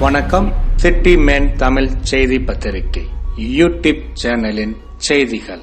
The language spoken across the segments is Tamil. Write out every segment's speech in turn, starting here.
வணக்கம். சிட்டி மேன் தமிழ் செய்தி பத்திரிகை யூடியூப் சேனலின் செய்திகள்.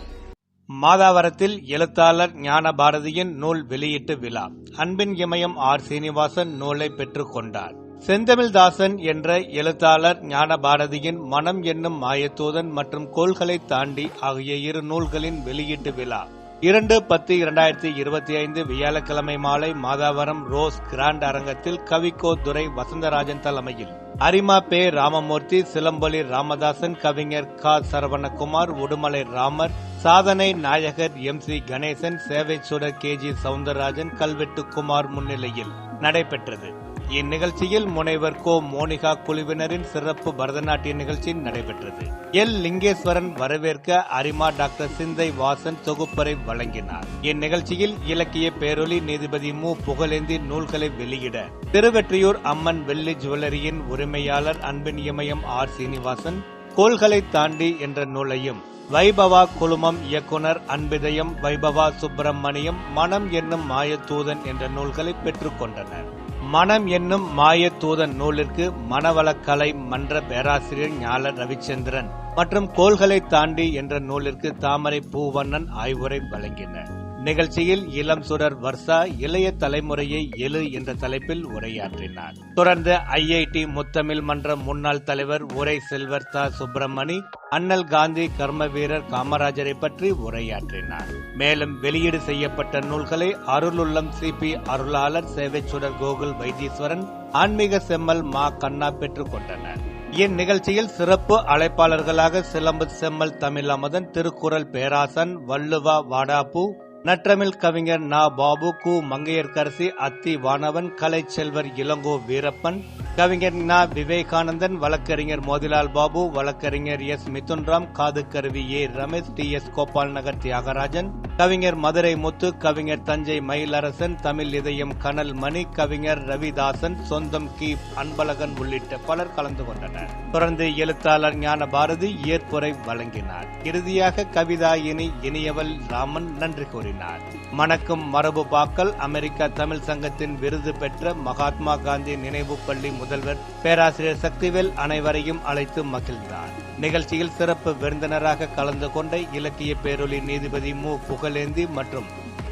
மாதாவரத்தில் எழுத்தாளர் ஞான பாரதியின் நூல் வெளியீட்டு விழா. அன்பின் இமயம் ஆர். சீனிவாசன் நூலை பெற்றுக் கொண்டார். செந்தமிழ்தாசன் என்ற எழுத்தாளர் ஞான பாரதியின் மனம் என்னும் மாயத்தூதன் மற்றும் கோள்களை தாண்டி ஆகிய இரு நூல்களின் வெளியீட்டு விழா. இரண்டு பத்து இரண்டாயிரத்தி இருபத்தி ஐந்து வியாழக்கிழமை மாலை மாதாவரம் ரோஸ் கிராண்ட் அரங்கத்தில் கவிக்கோ துரை வசந்தராஜன் தலைமையில். அரிமா பே ராமமூர்த்தி சிலம்பொலி ராமதாசன் கவிஞர் க சரவணகுமார் உடுமலை ராமர் சாதனை நாயகர் எம் சி கணேசன் சேவை சுடர் கே ஜி சவுந்தரராஜன் கல்வெட்டு குமார் முன்னிலையில் நடைபெற்றது. இந்நிகழ்ச்சியில் முனைவர் கோ மோனிகா குழுவினரின் சிறப்பு பரதநாட்டிய நிகழ்ச்சி நடைபெற்றது. எல். லிங்கேஸ்வரன் வரவேற்க அரிமா டாக்டர் சிந்தை வாசன் தொகுப்பரை வழங்கினார். இந்நிகழ்ச்சியில் இலக்கிய பேரொலி நீதிபதி மு. புகழேந்தி நூல்களை வெளியிட திருவெற்றியூர் அம்மன் வெள்ளி ஜுவல்லரியின் உரிமையாளர் அன்பின் இமயம் ஆர். சீனிவாசன் கோள்களை தாண்டி என்ற நூலையும் வைபவா குழுமம் இயக்குனர் அன்பிதயம் வைபவா சுப்பிரமணியம் மனம் என்னும் மாயத்தூதன் என்ற நூல்களை பெற்றுக்கொண்டனர் மனம் என்னும் மாயத்தூதன் நூலிற்கு மனவளக்கலை மன்ற பேராசிரியர் ஞால ரவிச்சந்திரன் மற்றும் கோள்களை தாண்டி என்ற நூலிற்கு தாமரை பூவண்ணன் ஆய்வுரை வழங்கினர். நிகழ்ச்சியில் இளம் சுடர் வர்ஷா இளைய தலைமுறையை எழு என்ற தலைப்பில் உரையாற்றினார். தொடர்ந்து ஐஐடி முத்தமிழ் மன்ற முன்னாள் தலைவர் உரை செல்வர் தா. சுப்பிரமணி அண்ணல் காந்தி கர்ம வீரர் காமராஜரை பற்றி உரையாற்றினார். மேலும் வெளியீடு செய்யப்பட்ட நூல்களை அருளுள்ளம் சிபி அருளாளர் சேவை சுடர் கோகுல் வைத்தீஸ்வரன் ஆன்மீக செம்மல் மா. கண்ணா பெற்றுக் கொண்டனர். இந்நிகழ்ச்சியில் சிறப்பு அழைப்பாளர்களாக சிலம்பு செம்மல் தமிழ் அமுதன் திருக்குறள் பேராசன் வள்ளுவா வாடாபு நற்றமிழ் கவிஞர் நா பாபு கு மங்கையர்கரசி அத்தி வானவன் கலைச்செல்வர் இளங்கோ வீரப்பன் கவிஞர் நா விவேகானந்தன் வழக்கறிஞர் மோதிலால் பாபு வழக்கறிஞர் எஸ் மிதுன்ராம் காது கருவி A Ramesh T S Gopal Nagar Thiyagarajan கவிஞர் மதுரை முத்து கவிஞர் தஞ்சை மயிலரசன் தமிழ் இதயம் கனல் மணி கவிஞர் ரவிதாசன் சொந்தம் கி அன்பழகன் உள்ளிட்ட பலர் கலந்து கொண்டனர். தொடர்ந்து எழுத்தாளர் ஞான பாரதி ஏற்புரை வழங்கினார். இறுதியாக கவிதாயினி இனியவல் ராமன் நன்றி கூறினார். மணக்கும் மரபு பாக்கல் அமெரிக்கா தமிழ் சங்கத்தின் விருது பெற்ற மகாத்மா காந்தி நினைவு பள்ளி முதல்வர் பேராசிரியர் சக்திவேல் அனைவரையும் அழைத்து மகிழ்ந்தார். நிகழ்ச்சியில் சிறப்பு விருந்தினராக கலந்து கொண்ட இலக்கிய பேரொலி நீதிபதி மு. புகழேந்தி மற்றும்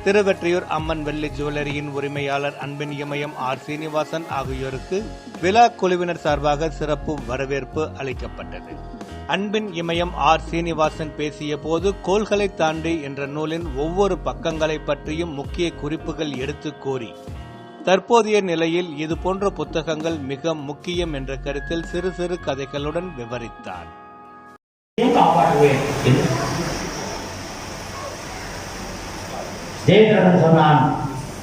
திருவெற்றியூர் அம்மன் வெள்ளி ஜுவல்லரியின் உரிமையாளர் அன்பின் இமயம் ஆர். சீனிவாசன் ஆகியோருக்கு விழா குழுவினர் சார்பாக சிறப்பு வரவேற்பு அளிக்கப்பட்டது. அன்பின் இமயம் ஆர். சீனிவாசன் பேசிய போது கோள்களை தாண்டி என்ற நூலின் ஒவ்வொரு பக்கங்களை பற்றியும் முக்கிய குறிப்புகள் எடுத்து கூறி தற்போதைய நிலையில் இதுபோன்ற புத்தகங்கள் மிக முக்கியம் என்ற கருத்தில் சிறு சிறு கதைகளுடன் விவரித்தார் காப்பாற்றுவேன் என்று ஜெயதரன் சொன்னான்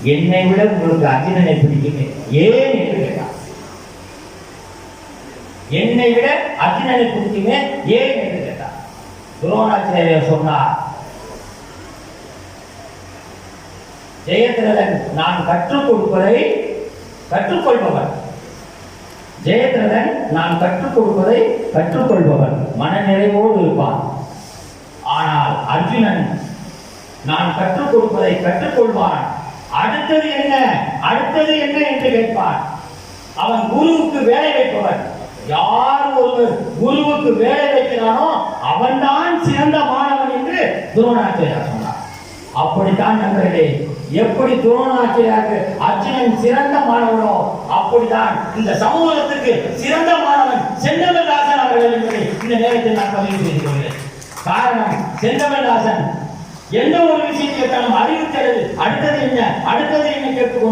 என்னை விட உங்களுக்கு அர்ஜுனனை பிடிக்குமே. ஏன் என்று கேட்டான். என்னை விட அர்ஜுனனை பிடிக்குமே. ஏன் என்று கேட்டான். துரோணாச்சாரியர் சொன்னார் ஜெயதிரதன் நான் கற்றுக் கொடுப்பதை கற்றுக்கொள்பவன். ஜெயதிரதன் நான் கற்றுக் கொடுப்பதை கற்றுக்கொள்பவன். மனநிறைவோடு இருப்பான். ஆனால் அர்ஜுனன் நான் கற்றுக் கொடுப்பதை கற்றுக்கொள்வான் அடுத்தது என்ன? அடுத்தது என்ன என்று கேட்பான். அவன் குருவுக்கு வேலை வைப்பவன். யார் ஒருவர் குருவுக்கு வேலை வைக்கிறானோ அவன்தான் சிறந்த மாணவன் என்று துரோணாச்சாரியார் சொன்னார். அப்படித்தான் நண்பர்களே எப்படி துரோணாச்சாரியாருக்கு அர்ஜுனன் சிறந்த மாணவனோ அப்படித்தான் இந்த சமூகத்திற்கு சிறந்த மாணவன் செந்தமிழ்தாசன் அவர்கள் என்பதை இந்த நேரத்தில் நான் பதிவு செய்து கொள்கிறேன். காரணம் செந்தமிழ்தாசன் எந்த ஒரு விஷயத்தை கேட்டாலும் அறிவித்தது அடுத்தது என்ன? அடுத்தது என்ன கேட்டுக்கொண்டு